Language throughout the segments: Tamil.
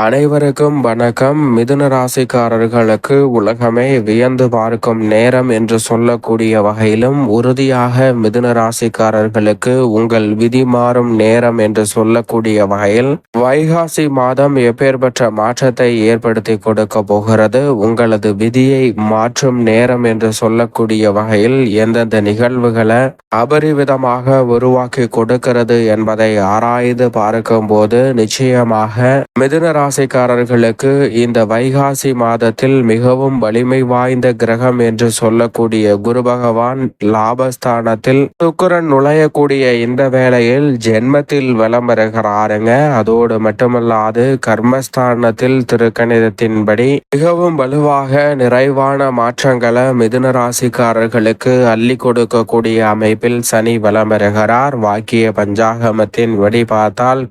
அனைவருக்கும் வணக்கம். மிதுன ராசிக்காரர்களுக்கு உலகமே வியந்து பார்க்கும் நேரம் என்று சொல்லக்கூடிய வகையிலும் உறுதியாக மிதுன ராசிக்காரர்களுக்கு உங்கள் விதி மாறும் நேரம் என்று சொல்லக்கூடிய வகையில் வைகாசி மாதம் எப்பேற்பட்ட மாற்றத்தை ஏற்படுத்தி கொடுக்க போகிறது. உங்களது விதியை மாற்றும் நேரம் என்று சொல்லக்கூடிய வகையில் எந்தெந்த நிகழ்வுகளை அபரிவிதமாக உருவாக்கி கொடுக்கிறது என்பதை ஆராய்ந்து பார்க்கும்போது நிச்சயமாக மிதுன ராசிக்காரர்களுக்கு இந்த வைகாசி மாதத்தில் மிகவும் வலிமை வாய்ந்த கிரகம் என்று சொல்லக்கூடிய குரு பகவான் லாபஸ்தானத்தில் சுக்கரன் நுழையக்கூடிய இந்த வேளையில் ஜென்மத்தில் வலம் வருகிறாருங்க. அதோடு மட்டுமல்லாது கர்மஸ்தானத்தில் திருக்கணிதத்தின்படி மிகவும் வலுவாக நிறைவான மாற்றங்களை மிதுன ராசிக்காரர்களுக்கு அள்ளி கொடுக்கக்கூடிய அமைப்பில் சனி வலம் வருகிறார். வாக்கிய பஞ்சாகமத்தின் வழி பார்த்தால்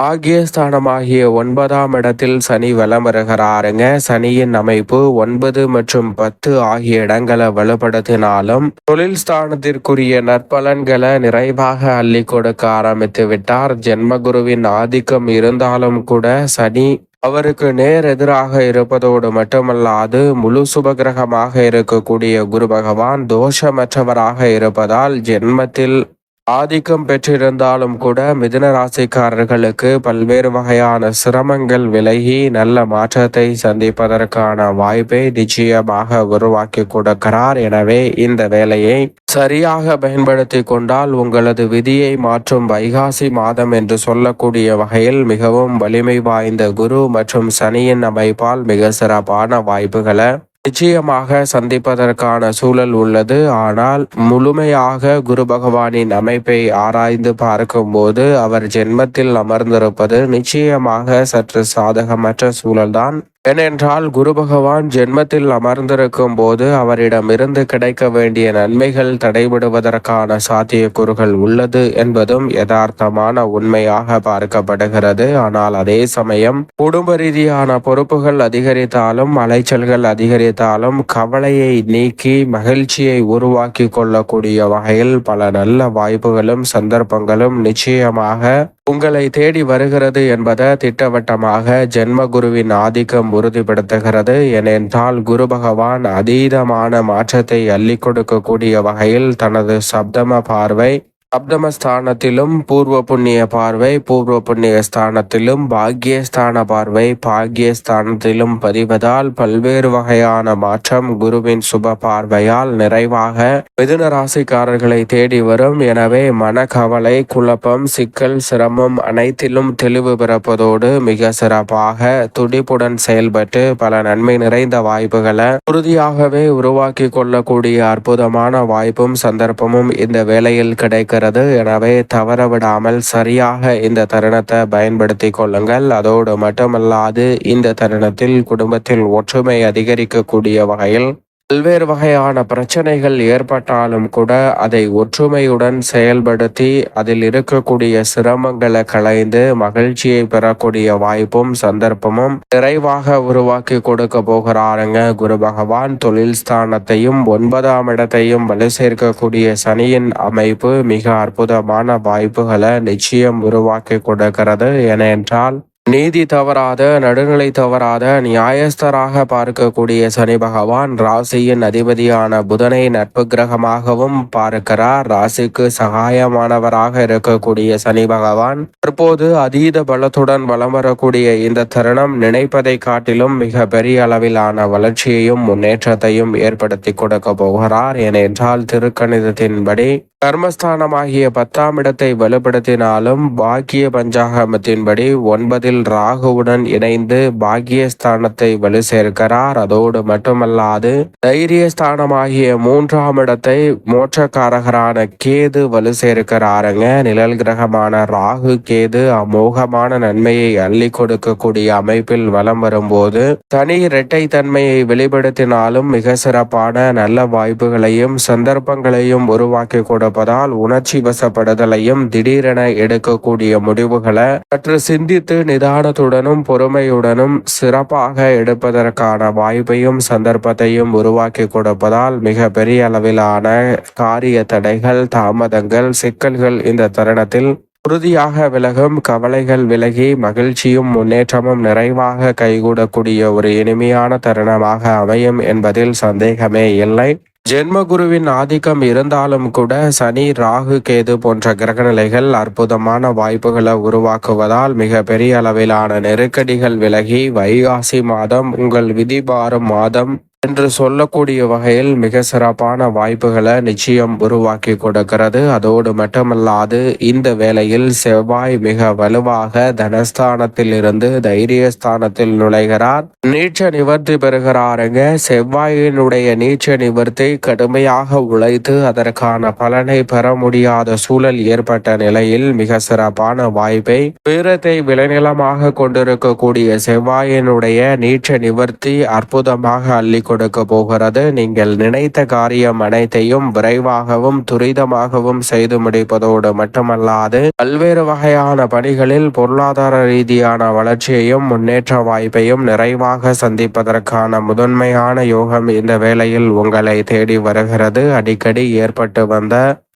ஆகிய ஒன்பதாம் இடத்தில் சனி வலம் வருகிறாருங்க. சனியின் அமைப்பு ஒன்பது மற்றும் பத்து ஆகிய இடங்களை வலுப்படுத்தினாலும் தொழில் ஸ்தானத்திற்குரிய நற்பலன்களை நிறைவாக அள்ளி கொடுக்க ஆரம்பித்து விட்டார். ஜென்மகுருவின் ஆதிக்கம் இருந்தாலும் கூட சனி அவருக்கு நேர் எதிராக இருப்பதோடு மட்டுமல்லாது முழு சுபகிரகமாக இருக்கக்கூடிய குரு பகவான் தோஷமற்றவராக இருப்பதால் ஜென்மத்தில் ஆதிக்கம் பெற்றிருந்தாலும் கூட மிதுன ராசிக்காரர்களுக்கு பல்வேறு வகையான சிரமங்கள் விலகி நல்ல மாற்றத்தை சந்திப்பதற்கான வாய்ப்பை நிச்சயமாக உருவாக்கி கொடுக்கிறார். எனவே இந்த வேலையை சரியாக பயன்படுத்தி கொண்டால் உங்களது விதியை மாற்றும் வைகாசி மாதம் என்று சொல்லக்கூடிய வகையில் மிகவும் வலிமை வாய்ந்த குரு மற்றும் சனியின் அமைப்பால் மிக சிறப்பான வாய்ப்புகளை நிச்சயமாக சந்திப்பதற்கான சூழல் உள்ளது. ஆனால் முழுமையாக குரு பகவானின் அமைப்பை ஆராய்ந்து பார்க்கும்போது அவர் ஜென்மத்தில் அமர்ந்திருப்பது நிச்சயமாக சற்று சாதகமற்ற சூழல்தான். ஏனென்றால் குரு பகவான் ஜென்மத்தில் அமர்ந்திருக்கும் போது அவரிடமிருந்து கிடைக்க வேண்டிய நன்மைகள் தடைபடுவதற்கான சாத்தியக்கூறுகள் உள்ளது என்பதும் யதார்த்தமான உண்மையாக பார்க்கப்படுகிறது. ஆனால் அதே சமயம் குடும்ப ரீதியான பொறுப்புகள் அதிகரித்தாலும் அலைச்சல்கள் அதிகரித்தாலும் கவலையை நீக்கி மகிழ்ச்சியை உருவாக்கி கொள்ளக்கூடிய வகையில் பல நல்ல வாய்ப்புகளும் சந்தர்ப்பங்களும் நிச்சயமாக உங்களை தேடி வருகிறது என்பதை திட்டவட்டமாக ஜென்மகுருவின் ஆதிக்கம் உறுதிப்படுத்துகிறது. ஏனென்றால் குரு பகவான் அதீதமான மாற்றத்தை அள்ளி கொடுக்கக்கூடிய வகையில் தனது சப்தம பார்வை அப்தமஸ்தானத்திலும் பூர்வ புண்ணிய பார்வை பூர்வ புண்ணிய ஸ்தானத்திலும் பாக்யஸ்தான பார்வை பாக்யஸ்தானத்திலும் பதிவதால் பல்வேறு வகையான மாற்றம் குருவின் சுப பார்வையால் நிறைவாக மிதுன ராசிக்காரர்களை தேடி வரும். எனவே மனக்கவலை குழப்பம் சிக்கல் சிரமம் அனைத்திலும் தெளிவு பிறப்பதோடு மிக சிறப்பாக துடிப்புடன் செயல்பட்டு பல நன்மை நிறைந்த வாய்ப்புகளை உறுதியாகவே உருவாக்கி கொள்ளக்கூடிய அற்புதமான வாய்ப்பும் சந்தர்ப்பமும் இந்த வேளையில் கிடைக்க இருக்கிறது எனவே தவறவிடாமல் சரியாக இந்த தருணத்தை பயன்படுத்தி கொள்ளுங்கள். அதோடு மட்டுமல்லாது இந்த தருணத்தில் குடும்பத்தில் ஒற்றுமை அதிகரிக்கக்கூடிய வகையில் பல்வேறு வகையான பிரச்சனைகள் ஏற்பட்டாலும் கூட அதை ஒற்றுமையுடன் செயல்படுத்தி அதில் இருக்கக்கூடிய சிரமங்களை களைந்து மகிழ்ச்சியை பெறக்கூடிய வாய்ப்பும் சந்தர்ப்பமும் நிறைவாக உருவாக்கி கொடுக்க போகிறாருங்க. குரு பகவான் தொழில் ஸ்தானத்தையும் ஒன்பதாம் இடத்தையும் வலு சேர்க்கக்கூடிய சனியின் அமைப்பு மிக அற்புதமான வாய்ப்புகளை நிச்சயம் உருவாக்கி கொடுக்கிறது. ஏனென்றால் நீதி தவறாத நடுநிலை தவறாத நியாயஸ்தராக பார்க்கக்கூடிய சனி பகவான் ராசியின் அதிபதியான புதனை நட்பு கிரகமாகவும் பார்க்கிறார். ராசிக்கு சகாயமானவராக இருக்கக்கூடிய சனி பகவான் தற்போது அதீத பலத்துடன் வலம் வரக்கூடிய இந்த தருணம் நினைப்பதை காட்டிலும் மிக பெரிய அளவிலான வளர்ச்சியையும் முன்னேற்றத்தையும் ஏற்படுத்தி கொடுக்க போகிறார். ஏனென்றால் திருக்கணிதத்தின்படி கர்மஸ்தானமாகிய பத்தாம் இடத்தை வலுப்படுத்தினாலும் பாக்கிய பஞ்சாகமத்தின்படி ஒன்பதில் ராகுவுடன் இணைந்து பாக்கியஸ்தானத்தை வலு சேர்க்கிறார் அதோடு மட்டுமல்லாது தைரியஸ்தானமாகிய மூன்றாம் இடத்தை மோட்சக்காரகரான கேது வலு சேர்க்கிறாருங்க நிழல் கிரகமான ராகு கேது அமோகமான நன்மையை அள்ளி கொடுக்கக்கூடிய அமைப்பில் வலம் வரும்போது தனி இரட்டை தன்மையை வெளிப்படுத்தினாலும் மிக சிறப்பான நல்ல வாய்ப்புகளையும் சந்தர்ப்பங்களையும் உருவாக்கி கொடுப்பதால் உணர்ச்சி வசப்படுதலையும் திடீரென எடுக்கக்கூடிய முடிவுகளை சற்று சிந்தித்து நிதானத்துடனும் பொறுமையுடனும் சிறப்பாக எடுப்பதற்கான வாய்ப்பையும் சந்தர்ப்பத்தையும் உருவாக்கி கொடுப்பதால் மிக பெரிய அளவிலான காரிய தடைகள் தாமதங்கள் சிக்கல்கள் இந்த தருணத்தில் உறுதியாக விலகும். கவலைகள் விலகி மகிழ்ச்சியும் முன்னேற்றமும் நிறைவாக கைகூடக்கூடிய ஒரு இனிமையான தருணமாக அமையும் என்பதில் சந்தேகமே இல்லை. ஜென்மகுருவின் ஆதிக்கம் இருந்தாலும் கூட சனி ராகு கேது போன்ற கிரகநிலைகள் அற்புதமான வாய்ப்புகளை உருவாக்குவதால் மிக பெரிய அளவிலான நெருக்கடிகள் விலகி வைகாசி மாதம் உங்கள் விதிபாரும் மாதம் என்று சொல்லக்கூடிய வகையில் மிக சிறப்பான வாய்ப்புகளை நிச்சயம் உருவாக்கி கொடுக்கிறது. அதோடு மட்டுமல்லாது இந்த வேளையில் செவ்வாய் மிக வலுவாக தனஸ்தானத்தில் இருந்து தைரியஸ்தானத்தில் நுழைகிறார். நீச்ச நிவர்த்தி பெறுகிறாருங்க. செவ்வாயினுடைய நீச்ச நிவர்த்தி கடுமையாக உழைத்து அதற்கான பலனை பெற முடியாத சூழல் ஏற்பட்ட நிலையில் மிக சிறப்பான வாய்ப்பை வீரத்தை விளைநிலமாக கொண்டிருக்கக்கூடிய செவ்வாயினுடைய நீச்ச நிவர்த்தி அற்புதமாக அள்ளி கொடுக்க போகிறது. நீங்கள் நினைத்த காரியம் அனைத்தையும் விரைவாகவும் துரிதமாகவும் செய்து முடிப்பதோடு மட்டுமல்லாது பல்வேறு வகையான பணிகளில் பொருளாதார ரீதியான வளர்ச்சியையும் முன்னேற்ற வாய்ப்பையும் நிறைவாக சந்திப்பதற்கான முதன்மையான யோகம் இந்த வேளையில் உங்களை தேடி வருகிறது. அடிக்கடி ஏற்பட்டு வந்த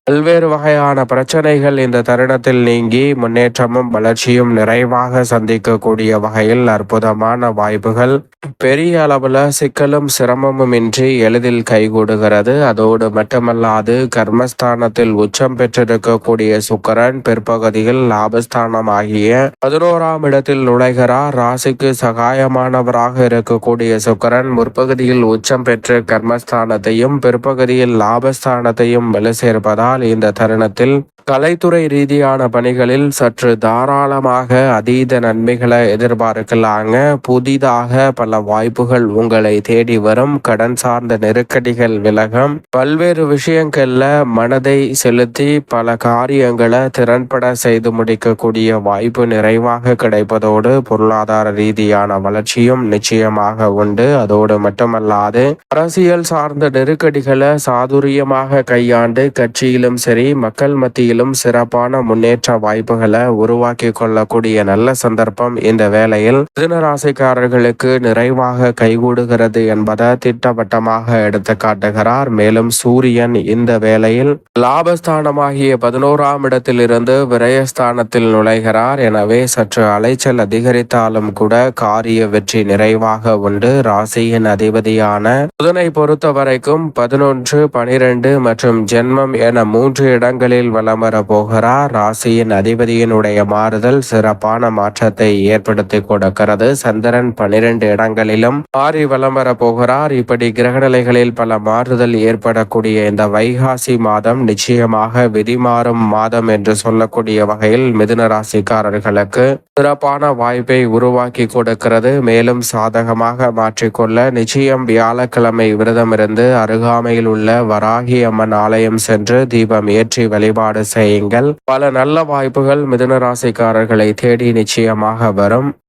பல்வேறு வகையான பிரச்சனைகள் இந்த தருணத்தில் நீங்கி முன்னேற்றமும் வளர்ச்சியும் நிறைவாக சந்திக்கக்கூடிய வகையில் அற்புதமான வாய்ப்புகள். பெரிய அளவுல சிக்கலும் சிரமமும் இன்றி எளிதில் கைகூடுகிறது. அதோடு மட்டுமல்லாது கர்மஸ்தானத்தில் உச்சம் பெற்றிருக்கக்கூடிய சுக்கரன் பிற்பகுதியில் லாபஸ்தானம் ஆகிய பதினோராம் இடத்தில் நுழைகிறார். ராசிக்கு சகாயமானவராக இருக்கக்கூடிய சுக்கரன் முற்பகுதியில் உச்சம் பெற்று கர்மஸ்தானத்தையும் பிற்பகுதியில் லாபஸ்தானத்தையும் வலு சேர்ப்பதால் இந்த தருணத்தில் கலைத்துறை ரீதியான பணிகளில் சற்று தாராளமாக அதீத நன்மைகளை எதிர்பார்க்கலாங்க. புதிதாக பல வாய்ப்புகள் உங்களை தேடி வரும். கடன் சார்ந்த நெருக்கடிகள் விலகும். பல்வேறு விஷயங்கள்ல மனதை செலுத்தி பல காரியங்களை திறன்பட செய்து முடிக்கக்கூடிய வாய்ப்பு நிறைவாக கிடைப்பதோடு பொருளாதார ரீதியான வளர்ச்சியும் நிச்சயமாக உண்டு. அதோடு மட்டுமல்லாது அரசியல் சார்ந்த நெருக்கடிகளை சாதுரியமாக கையாண்டு கட்சியிலும் சரி மக்கள் மத்தியிலும் சிறப்பான முன்னேற்ற வாய்ப்புகளை உருவாக்கி கொள்ளக்கூடிய நல்ல சந்தர்ப்பம் இந்த வேளையில். மிதுனராசிக்காரர்களுக்கு விரைவாக கைகூடுகிறது என்பதை திட்டவட்டமாக எடுத்து காட்டுகிறார். மேலும் சூரியன் இந்த வேளையில் லாபஸ்தானமாகிய பதினோராம் இடத்திலிருந்து விரயஸ்தானத்தில் நுழைகிறார். எனவே சற்று அலைச்சல் அதிகரித்தாலும் கூட காரிய வெற்றி நிறைவாக உண்டு. ராசியின் அதிபதியான புதனை பொறுத்த வரைக்கும் பதினொன்று பனிரெண்டு மற்றும் ஜென்மம் என மூன்று இடங்களில் வலம் வர போகிறார். ராசியின் அதிபதியினுடைய மாறுதல் சிறப்பான மாற்றத்தை ஏற்படுத்தி கொடுக்கிறது. சந்திரன் பனிரெண்டு இடங்கள் இடங்களிலும் மாறி வலம் வர போகிறார். இப்படி கிரகநிலைகளில் பல மாறுதல் ஏற்படக்கூடிய இந்த வைகாசி மாதம் நிச்சயமாக விதிமாறும் மாதம் என்று சொல்லக்கூடிய வகையில் மிதுன ராசிக்காரர்களுக்கு சிறப்பான வாய்ப்பை உருவாக்கி கொடுக்கிறது. மேலும் சாதகமாக மாற்றிக்கொள்ள நிச்சயம் வியாழக்கிழமை விரதமிருந்து அருகாமையில் உள்ள வராகி அம்மன் ஆலயம் சென்று தீபம் ஏற்றி வழிபாடு செய்யுங்கள். பல நல்ல வாய்ப்புகள் மிதுன ராசிக்காரர்களை தேடி நிச்சயமாக வரும்.